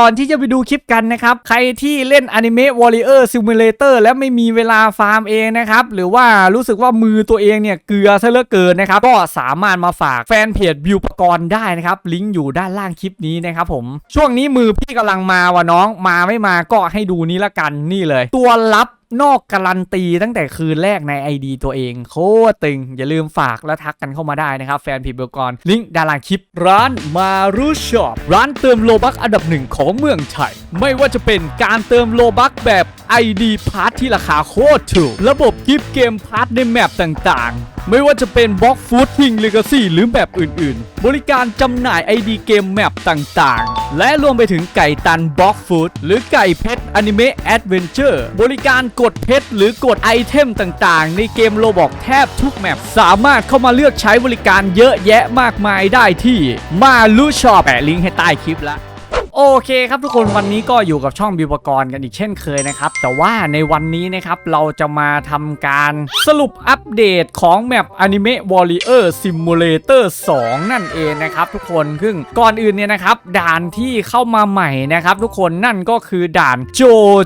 ก่อนที่จะไปดูคลิปกันนะครับ ใครที่เล่น Anime Warrior Simulator แล้วไม่มีเวลาฟาร์มเองนะครับ หรือว่ารู้สึกว่ามือตัวเองเนี่ยเกลือซะเหลือเกินนะครับ ก็สามารถมาฝากแฟนเพจบิวปกรณ์ได้นะครับ ลิงก์อยู่ด้านล่างคลิปนี้นะครับผม ช่วงนี้มือพี่กำลังมาว่ะน้องมาไม่มาก็ให้ดูนี้ละกันนี่เลย ตัวลับ นอกการันตีตั้งแต่คืนแรกใน ID ตัวเองโคตรตึง อย่าลืมฝากและทักกันเข้ามาได้นะครับ แฟนเพจเบลกรลิงก์ด้านล่างคลิป ร้านมารูช็อปร้านเติมโลบักอันดับหนึ่งของเมืองไทย ไม่ว่าจะเป็นการเติมโลบักแบบ ID พาร์ทที่ราคาโคตรถูก ระบบกิฟต์เกมพาร์ทในแมปต่างๆ ไม่ว่าจะเป็นบล็อกฟูดทิงเลกาซี่หรือแบบอื่นๆ บริการจำหน่าย ID เกมแมปต่างๆ และรวมไปถึงไก่ตันบล็อกฟูดหรือไก่เพชรอนิเมะแอดเวนเจอร์บริการกดดเพชรหรือกดไอเทมต่างๆ ในเกมโลบอกแทบทุกแมปสามารถเข้ามาเลือกใช้บริการเยอะแยะมากมายได้ที่มาลูชอปแปะลิงก์ให้ใต้คลิปละ โอเคครับทุกคนวันนี้ก็อยู่กับช่องบิวปกรณ์กันอีกเช่นเคยนะครับ แต่ว่าในวันนี้นะครับเราจะมาทำการสรุปอัปเดตของแมป Anime Warrior Simulator 2 นั่นเองนะครับทุกคนซึ่งก่อนอื่นเนี่ยนะครับด่านที่เข้ามาใหม่นะครับทุกคนนั่นก็คือด่านโจ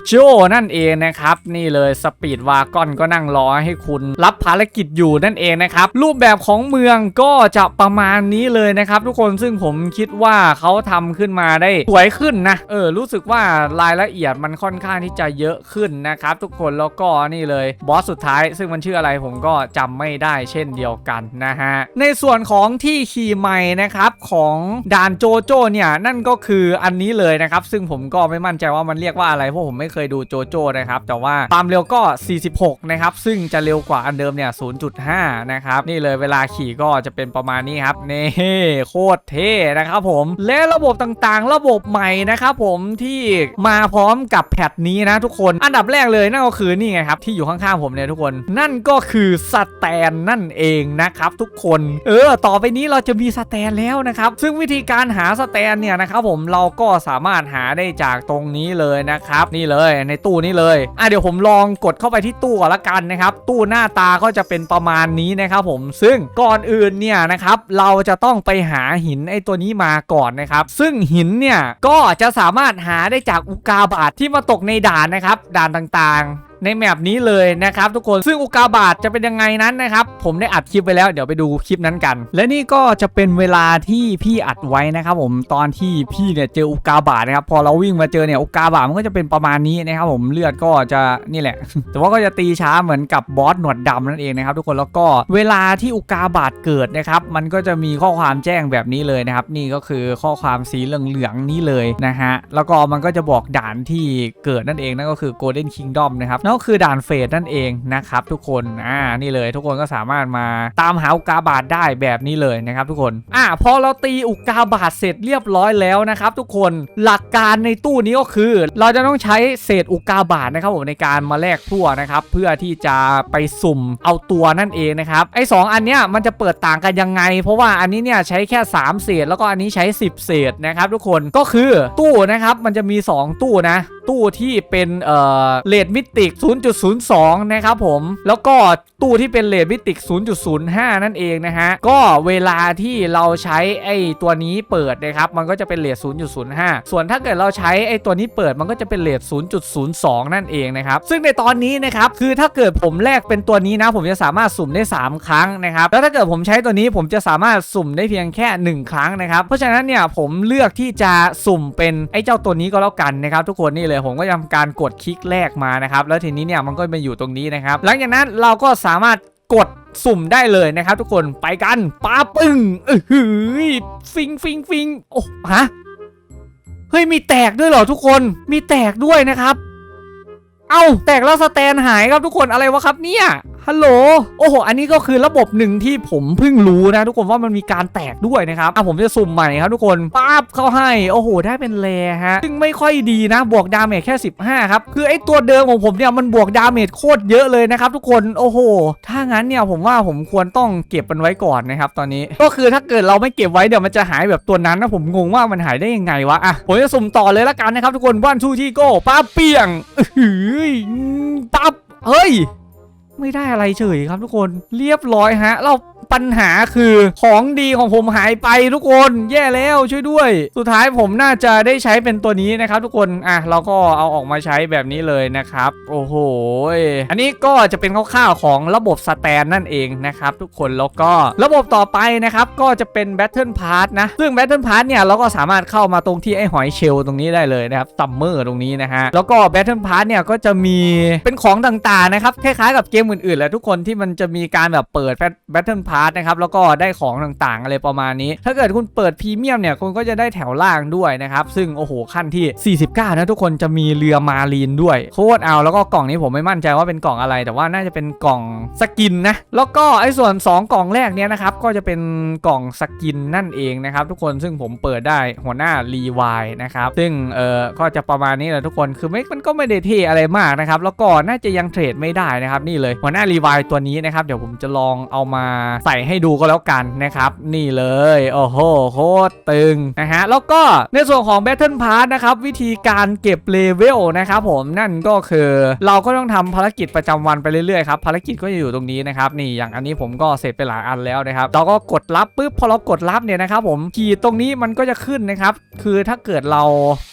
โจนั่นเองนะครับนี่เลยสปีดวากอนก็นั่งรอให้คุณรับภารกิจอยู่นั่นเองนะครับรูปแบบของเมืองก็จะประมาณนี้เลยนะครับทุกคนซึ่งผมคิดว่าเขาทำขึ้นมาได้สวยขึ้นนะ เออ รู้สึกว่ารายละเอียดมันค่อนข้างที่จะเยอะขึ้นนะครับ ทุกคนแล้วก็นี่เลยบอสสุดท้าย ซึ่งมันชื่ออะไรผมก็จำไม่ได้เช่นเดียวกันนะฮะ ในส่วนของที่ขี่ใหม่นะครับของด่านโจโจเนี่ย นั่นก็คืออันนี้เลยนะครับ ซึ่งผมก็ไม่มั่นใจว่ามันเรียกว่าอะไรเพราะผมไม่เคยดูโจโจนะครับแต่ว่าความเร็วก็ 46 นะครับ ซึ่งจะเร็วกว่าอันเดิมเนี่ย 0.5 นะครับนี่เลยเวลาขี่ก็จะเป็นประมาณนี้ครับนี่โคตรเท่นะครับผมและระบบต่างๆ ระบบใหม่นะครับผมที่มาพร้อมกับแพทนี้นะทุกคน อันดับแรกเลยนั่นก็คือนี่ไงครับที่อยู่ข้างๆผมเนี่ยทุกคน นั่นก็คือสแตนนั่นเองนะครับทุกคน เออ ต่อไปนี้เราจะมีสแตนแล้วนะครับซึ่งวิธีการหาสแตนเนี่ยนะครับผมเราก็สามารถหาได้จากตรงนี้เลยนะครับนี่เลยในตู้นี้เลยอะเดี๋ยวผมลองกดเข้าไปที่ตู้ก่อนละกันนะครับตู้หน้าตาก็จะเป็นประมาณนี้นะครับผมซึ่งก่อนอื่นเนี่ยนะครับเราจะต้องไปหาหินไอ้ตัวนี้มาก่อนนะครับ ซึ่งหินเนี่ยก็จะสามารถหาได้จากอุกาบาตที่มาตกในด่านนะครับ ด่านต่าง ในแมปนี้เลยนะครับทุกคนซึ่งอุกาบาตจะเป็นยังไงนั้นนะครับ ผมได้อัดคลิปไปแล้วเดี๋ยวไปดูคลิปนั้นกัน และนี่ก็จะเป็นเวลาที่พี่อัดไว้นะครับผมตอนที่พี่เนี่ยเจออุกาบาตนะครับพอเราวิ่งมาเจอเนี่ยอุกาบาตมันก็จะเป็นประมาณนี้นะครับผมเลือดก็จะนี่แหละ แต่ว่าก็จะตีช้าเหมือนกับบอสหนวดดำนั่นเองนะครับทุกคนแล้วก็เวลาที่อุกาบาตเกิดนะครับมันก็จะมีข้อความแจ้งแบบนี้เลยนะครับนี่ก็คือข้อความสีเหลืองๆนี้เลยนะฮะแล้วก็มันก็จะบอกด่านที่เกิดนั่นเองนั่นก็คือ Golden Kingdom นะครับนั่นก็คือด่านเฟสนั่นเองนะครับทุกคนอ่านี่เลยทุกคนก็สามารถมาตามหาอุกาบาตได้แบบนี้เลยนะครับทุกคนอ่าพอเราตีอุกาบาตเสร็จเรียบร้อยแล้วนะครับทุกคนหลักการในตู้นี้ก็คือ เราจะต้องใช้เศษอุกาบาตนะครับผมในการมาแลกพลั่วนะครับเพื่อที่จะไปสุ่มเอาตัวนั่นเองนะครับไอ้สองอันเนี้ยมันจะเปิดต่างกันยังไง เพราะว่าอันนี้เนี่ยใช้แค่ 3 เศษแล้วก็อันนี้ใช้ 10 เศษนะครับทุกคนก็คือตู้นะครับมันจะมี 2 ตู้นะ ตู้ที่เป็นเอ่อเลดมิติก 0.02 นะครับผม แล้วก็ตู้ที่เป็นเลดมิติก 0.05 นั่นเองนะฮะ ก็เวลาที่เราใช้ไอ้ตัวนี้เปิดนะครับ มันก็จะเป็นเลท0.05 ส่วนถ้าเกิดเราใช้ไอ้ตัวนี้เปิดมันก็จะเป็นเลท0.02 นั่นเองนะครับ ซึ่งในตอนนี้นะครับคือถ้าเกิดผมแลกเป็นตัวนี้นะ ผมจะสามารถสุ่มได้ 3 ครั้งนะครับ แล้วถ้าเกิดผมใช้ตัวนี้ผมจะสามารถสุ่มได้เพียงแค่ 1 ครั้งนะครับ เพราะฉะนั้นเนี่ยผมเลือกที่จะสุ่มเป็นไอ้เจ้าตัวนี้ก็แล้วกันนะครับทุกคนนี่เลยผมก็จะทำการกดคลิกแรกมานะครับ แล้วทีนี้เนี่ยมันก็มาอยู่ตรงนี้นะครับ หลังจากนั้นเราก็สามารถกดสุ่มได้เลยนะครับ ทุกคนไปกันป้าปึ้งเออหือฟิงฟิงฟิงโอ้ฮะเฮ้ยมีแตกด้วยเหรอทุกคนมีแตกด้วยนะครับ เอ้าแตกแล้วสแตนหายครับทุกคนอะไรวะครับเนี่ย ฮัลโหล โอ้โห อันนี้ก็คือระบบหนึ่งที่ผมเพิ่งรู้นะ ทุกคนว่ามันมีการแตกด้วยนะครับ อะผมจะสุ่มใหม่ครับทุกคนปั๊บเข้าให้ โอ้โห ได้เป็นแรฮะ ซึ่งไม่ค่อยดีนะ บวกดาเมจแค่ 15 ครับ คือไอตัวเดิมของผมเนี่ยมันบวกดาเมจโคตรเยอะเลยนะครับทุกคน โอ้โห ถ้างั้นเนี่ยผมว่าผมควรต้องเก็บมันไว้ก่อนนะครับตอนนี้ ก็คือถ้าเกิดเราไม่เก็บไว้เดี๋ยวมันจะหายแบบตัวนั้นนะผมงงว่ามันหายได้ยังไงวะ อะผมจะสุ่มต่อเลยละกันนะครับทุกคนวันทูที่โก้ปั๊บเปียงอื้อหือปั๊บเฮ้ย ไม่ได้อะไรเฉยครับทุกคนเรียบร้อยฮะ เราปัญหาคือของดีของผมหายไปทุกคนแย่แล้วช่วยด้วย สุดท้ายผมน่าจะได้ใช้เป็นตัวนี้นะครับทุกคนอะเราก็เอาออกมาใช้แบบนี้เลยนะครับ โอ้โหอันนี้ก็จะเป็นคร่าวๆของระบบสแตนนั่นเองนะครับทุกคนแล้วก็ระบบต่อไปนะครับก็จะเป็น Battle Pass นะซึ่ง Battle Pass เนี่ยเราก็สามารถเข้ามาตรงที่ไอ้หอยเชลตรงนี้ได้เลยนะครับซัมเมอร์ตรงนี้นะฮะแล้วก็ Battle Pass เนี่ยก็จะมีเป็นของต่างๆนะครับคล้ายๆกับเกมอื่นๆ และทุกคนที่มันจะมีการแบบเปิด Battle Pass นะครับแล้วก็ได้ของต่างๆ อะไรประมาณนี้ ถ้าเกิดคุณเปิดพรีเมียมเนี่ยคุณก็จะได้แถวล่างด้วยนะครับ ซึ่งโอ้โหขั้นที่ 49 นะทุกคนจะมีเรือมารีนด้วยโคตรเอาแล้วก็กล่องนี้ผมไม่มั่นใจว่าเป็นกล่องอะไร แต่ว่าน่าจะเป็นกล่องสกินนะแล้วก็ไอ้ส่วน 2 กล่องแรกเนี่ยนะครับก็จะเป็นกล่องสกินนั่นเองนะครับทุกคนซึ่งผมเปิดได้หัวหน้ารีวายนะครับซึ่งเออก็จะประมาณนี้แหละทุกคนคือไม่มันก็ไม่ได้เท่อะไรมากนะครับแล้วก็น่าจะยังเทรดไม่ได้นะครับนี่เลยหัวหน้ารีวายตัวนี้นะครับ เดี๋ยวผมจะลองเอามาใส่ให้ดูก็แล้วกันนะครับ นี่เลยโอ้โหโคตรตึงนะฮะแล้วก็ในส่วนของ Battle Pass นะครับ วิธีการเก็บเลเวลนะครับผมนั่นก็คือเราก็ต้องทำภารกิจประจำวันไปเรื่อยๆครับภารกิจก็จะอยู่ตรงนี้นะครับนี่อย่างอันนี้ผมก็เสร็จไปหลายอันแล้วนะครับเราก็กดรับปุ๊บพอเรากดรับเนี่ยนะครับผมขีดตรงนี้มันก็จะขึ้นนะครับคือถ้าเกิดเรา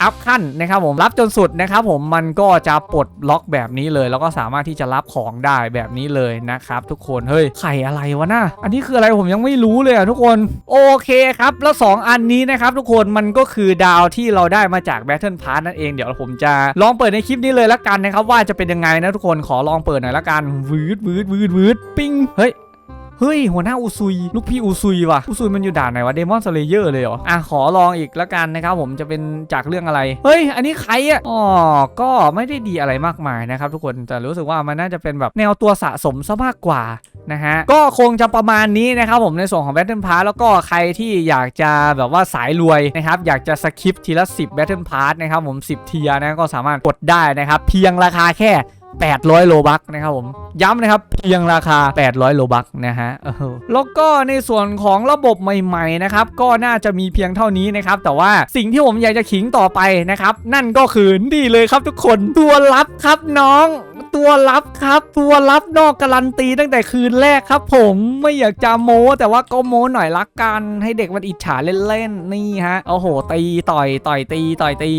อัพขั้นนะครับผมรับจนสุดนะครับผมมันก็จะปลดล็อกแบบนี้เลย แล้วก็สามารถที่จะรับของได้แบบนี้เลยนะครับทุกคนเฮ้ยไข่อะไรวะน่ะอันนี้คืออะไรผมยังไม่รู้เลยอะทุกคนโอเคครับ แล้ว 2 อันนี้นะครับทุกคนมันก็คือดาวที่เราได้มาจาก Battle Pass นั่นเองเดี๋ยวผมจะลองเปิดในคลิปนี้เลยละกันนะครับว่าจะเป็นยังไงนะทุกคนขอลองเปิดหน่อยละกันวืดวืดวืดวืดปิ้งเฮ้ย เฮ้ย หัวหน้าอุซุย ลูกพี่อุซุยว่ะอุซุยมันอยู่ด่านไหนวะเดมอนสเลเยอร์เลยเหรอ อะ ขอลองอีกแล้วกันนะครับผมจะเป็นจากเรื่องอะไร เฮ้ย อันนี้ใครอะอ๋อก็ไม่ได้ดีอะไรมากมายนะครับทุกคนแต่รู้สึกว่ามันน่าจะเป็นแบบแนวตัวสะสมซะมากกว่านะฮะก็คงจะประมาณนี้นะครับผมในส่วนของ Battle Pass แล้วก็ใครที่อยากจะแบบว่าสายรวยนะครับอยากจะสคิปทีละ 10 Battle Pass นะครับผม 10 เทียนะก็สามารถกดได้นะครับ เพียงราคาแค่ 800 โลบักนะครับผม ย้ำนะครับ เพียงราคา 800 โลบักนะฮะแล้วก็ในส่วนของระบบใหม่ๆนะครับก็น่าจะมีเพียงเท่านี้นะครับแต่ว่าสิ่งที่ผมอยากจะขิงต่อไปนะครับนั่นก็คือนี่เลยครับทุกคนตัวลับครับน้องตัวลับครับ ตัวลับนอกการันตีตั้งแต่คืนแรกครับ ผมไม่อยากจะโม้แต่ว่าก็โม้หน่อยละกันให้เด็กมันอิจฉาเล่นๆนี่ฮะโอ้โหตีต่อยต่อยตีต่อยตี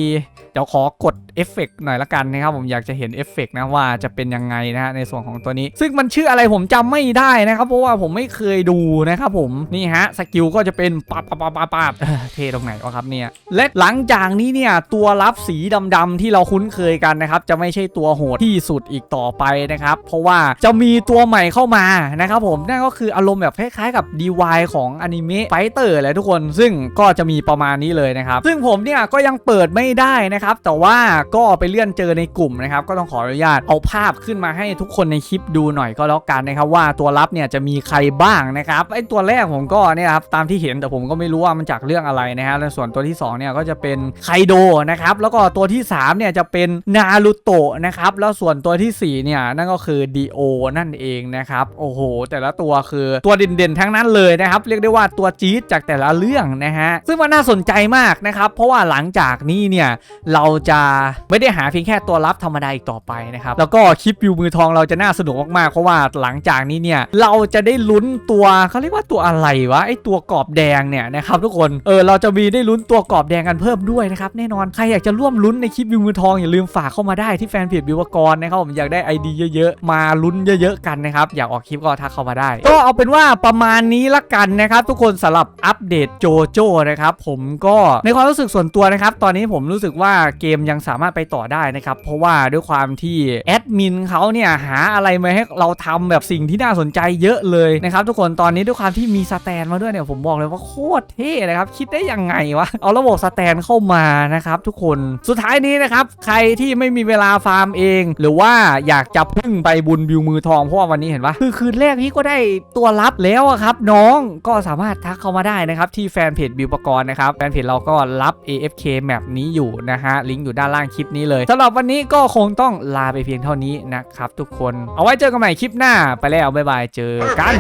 ดี๋ยวขอกดเอฟเฟกต์หน่อยละกันนะครับผมอยากจะเห็นเอฟเฟกต์นะว่าจะเป็นยังไงนะฮะในส่วนของตัวนี้ ซึ่งมันชื่ออะไรผมจำไม่ได้นะครับเพราะว่าผมไม่เคยดูนะครับผมนี่ฮะสกิลก็จะเป็นปับปับปับปับปับเทตรงไหนวะครับเนี่ยและหลังจากนี้เนี่ยตัวรับสีดำๆที่เราคุ้นเคยกันนะครับจะไม่ใช่ตัวโหดที่สุดอีกต่อไปนะครับเพราะว่าจะมีตัวใหม่เข้ามานะครับผมนั่นก็คืออารมณ์แบบคล้ายๆกับ DY ของอนิเมะไฟเตอร์แหละทุกคน ซึ่งก็จะมีประมาณนี้เลยนะครับซึ่งผมเนี่ยก็ยังเปิดไม่ได้นะครับครับ แต่ว่าก็ไปเลื่อนเจอในกลุ่มนะครับ ก็ต้องขออนุญาตเอาภาพขึ้นมาให้ทุกคนในคลิปดูหน่อยก็แล้วกันนะครับว่าตัวรับเนี่ยจะมีใครบ้างนะครับไอตัวแรกผมก็เนี่ยครับตามที่เห็นแต่ผมก็ไม่รู้ว่ามันจากเรื่องอะไรนะฮะแล้วส่วนตัวที่สองเนี่ยก็จะเป็นไคโดนะครับแล้วก็ตัวที่สามเนี่ยจะเป็นนารูโตะนะครับแล้วส่วนตัวที่สี่เนี่ยนั่นก็คือดีโอนั่นเองนะครับโอ้โห แต่ละตัวคือตัวเด่นๆทั้งนั้นเลยนะครับเรียกได้ว่าตัวจี๊ดจากแต่ละเรื่องนะฮะซึ่งมันน่าสนใจมากนะครับเพราะว่าหลังจากนี้เนี่ยเราจะไม่ได้หาเพียงแค่ตัวรับธรรมดาอีกต่อไปนะครับ แล้วก็คลิปวิวมือทองเราจะน่าสนุกมากๆ เพราะว่าหลังจากนี้เนี่ย เราจะได้ลุ้นตัวเขาเรียกว่าตัวอะไรวะไอตัวกรอบแดงเนี่ยนะครับทุกคนเออเราจะมีได้ลุ้นตัวกรอบแดงกันเพิ่มด้วยนะครับแน่นอนใครอยากจะร่วมลุ้นในคลิปวิวมือทองอย่าลืมฝากเข้ามาได้ที่แฟนเพจวิวกรนะครับผมอยากได้ไอดีเยอะๆ มาลุ้นเยอะๆกันนะครับอยากออกคลิปก็ทักเข้ามาได้ ก็เอาเป็นว่าประมาณนี้ละกันนะครับทุกคนสำหรับอัปเดตโจโจ้นะครับผมก็ในความรู้สึกส่วนตัวนะครับตอนนี้ผมรู้สึกว่าเกมยังสามารถไปต่อได้นะครับ เพราะว่าด้วยความที่แอดมินเขาเนี่ยหาอะไรมาให้เราทำแบบสิ่งที่น่าสนใจเยอะเลยนะครับทุกคนตอนนี้ด้วยความที่มีสแตนมาด้วยเนี่ยผมบอกเลยว่าโคตรเท่นะครับคิดได้ยังไงวะเอาระบบสแตนเข้ามานะครับทุกคนสุดท้ายนี้นะครับใครที่ไม่มีเวลาฟาร์มเอง หรือว่าอยากจะพึ่งไปบุญบิวมือทองเพราะว่าวันนี้เห็นปะคือคืนแรกพี่ก็ได้ตัวรับแล้วครับ น้องก็สามารถทักเข้ามาได้นะครับที่แฟนเพจบิวปกรณ์นะครับแฟนเพจเราก็รับ AFK แมปนี้อยู่นะฮะะลิงก์อยู่ด้านล่างคลิปนี้เลยสำหรับวันนี้ก็คงต้องลาไปเพียงเท่านี้นะครับทุกคนเอาไว้เจอกันใหม่คลิปหน้าไปแล้วบ๊ายบายเจอกัน